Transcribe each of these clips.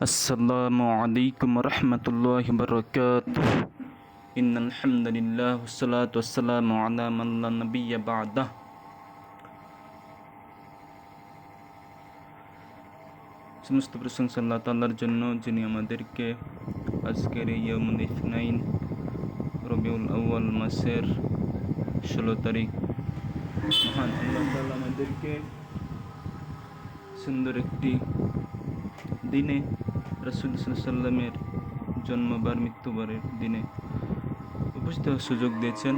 السلام عليكم ورحمة الله وبركاته إن الحمد لله والصلاة والسلام على من لا نبي بعده সমস্ত প্রশংসা আল্লাহ তাল্লার জন্য যিনি আমাদেরকে আজকের এই ইয়মুল ইসনাইন রবিউল আউ্য়াল মাসের ষোলো তারিখ মহান আল্লাহ তাআলা আমাদেরকে সুন্দর একটি দিনে রসুল সাল্লামের জন্মবার মৃত্যুবারের দিনে উপস্থিত সুযোগ দিয়েছেন।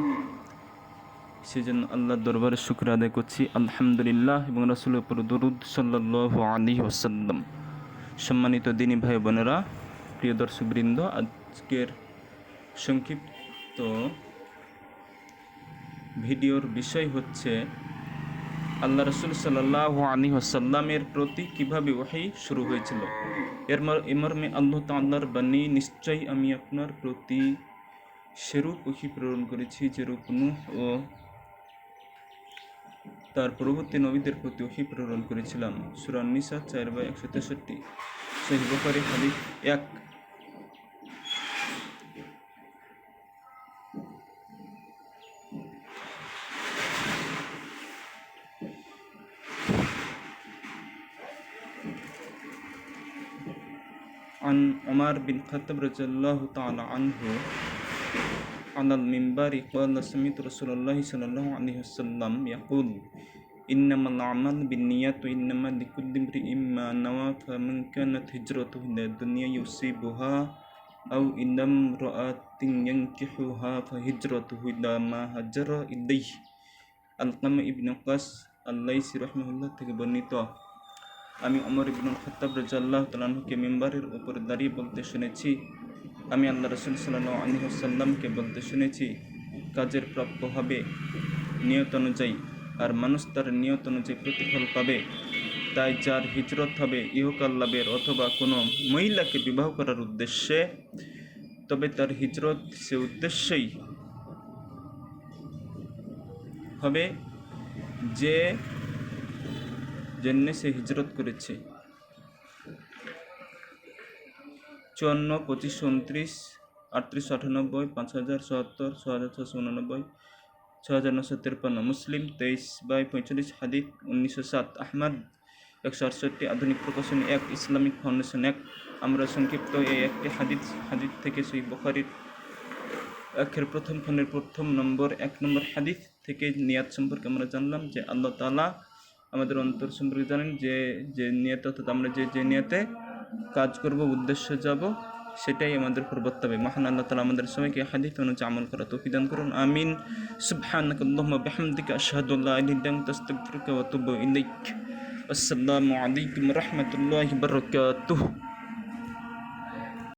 সেজন্য আল্লাহর দরবারে শুক্র আদায় করছি। আলহামদুলিল্লাহ এবং রসুলের উপর দরুদ সাল্লাহ আলী ওসাল্লাম সম্মানিত দিনী ভাই বোনেরা, প্রিয় দর্শকবৃন্দ, আজকের সংক্ষিপ্ত ভিডিওর বিষয় হচ্ছে আল্লাহ রসুল সাল্লাহ আলী ওসাল্লামের প্রতি কীভাবে ওহাই শুরু হয়েছিল? এর মর- এ মর্মে আল্লাহ তাল্লাহর বাণী, নিশ্চয়ই আমি আপনার প্রতি সেরূপ ওহি প্রেরণ করেছি যেরূপ ও তার পরবর্তী নবীদের প্রতি ওহি প্রেরণ করেছিলাম। সুরান নিসা চার বাই একশো তেষট্টি। সেই হাদিস এক। an Umar bin Khattab radhiyallahu ta'ala anhu anna al-mimbari qala samit Rasulullah sallallahu alaihi wasallam yaqul innama al-a'mal bin niyyati innama likulli imrin ma nawa fa man kana hijratuhu ila dunya yusibuha aw indam ra'atin yankihuha fa hijratuhu ila ma hajara ilayhi al-qama ibn Qas Allah isi rahmatullah tiga bernitoh আমি অমর ইবনুল খত্তাব রাজাল্লাহ তালাহুকে মেম্বারের উপর দাঁড়িয়ে বলতে শুনেছি। আমি আল্লাহ রসুল সাল্লাহ আলী সাল্লামকে বলতে শুনেছি, কাজের প্রাপ্য হবে নিয়ত অনুযায়ী আর মানুষ তার নিয়ত অনুযায়ী প্রতিফল পাবে। তাই যার হিজরত হবে ইহকাল লাভের অথবা কোনো মহিলাকে বিবাহ করার উদ্দেশ্যে, তবে তার হিজরত সে উদ্দেশ্যেই হবে যে জন্য সে হিজরত করেছে। চুয়ান্ন, পঁচিশ উনত্রিশ আটত্রিশ, আটানব্বই, পাঁচ হাজার চুয়াত্তর ছ হাজার ছশো উননব্বই, ছ হাজার নশো তিরপান্ন মুসলিম, তেইশ বাই পঁয়তাল্লিশ হাদিক উনিশশো সাত আহমদ, একশো আটষট্টি আধুনিক প্রকাশনী এক, ইসলামিক ফাউন্ডেশন এক। আমরা সংক্ষিপ্ত এই একটি হাদিদ হাদিদ থেকে সেই বখারির একের প্রথম খণ্ডের প্রথম নম্বর, এক নম্বর হাদিস থেকে নিয়াত সম্পর্কে আমরা জানলাম যে আল্লাহ তাআলা আমাদের অন্তর সম্পর্কে জানেন যে যে নিয়তে, অর্থাৎ আমরা যে যে নিয়তে কাজ করব, উদ্দেশ্যে যাব, সেটাই আমাদের উপর বর্তাবে মহান আল্লাহ তালা আমাদের সবাইকে হাদিস অনুযায়ী আমল করা তো দান করুন। আমিন। ইলাইক। আসসালামু আলাইকুম রহমতুল্লাহ বারাকাতুহু।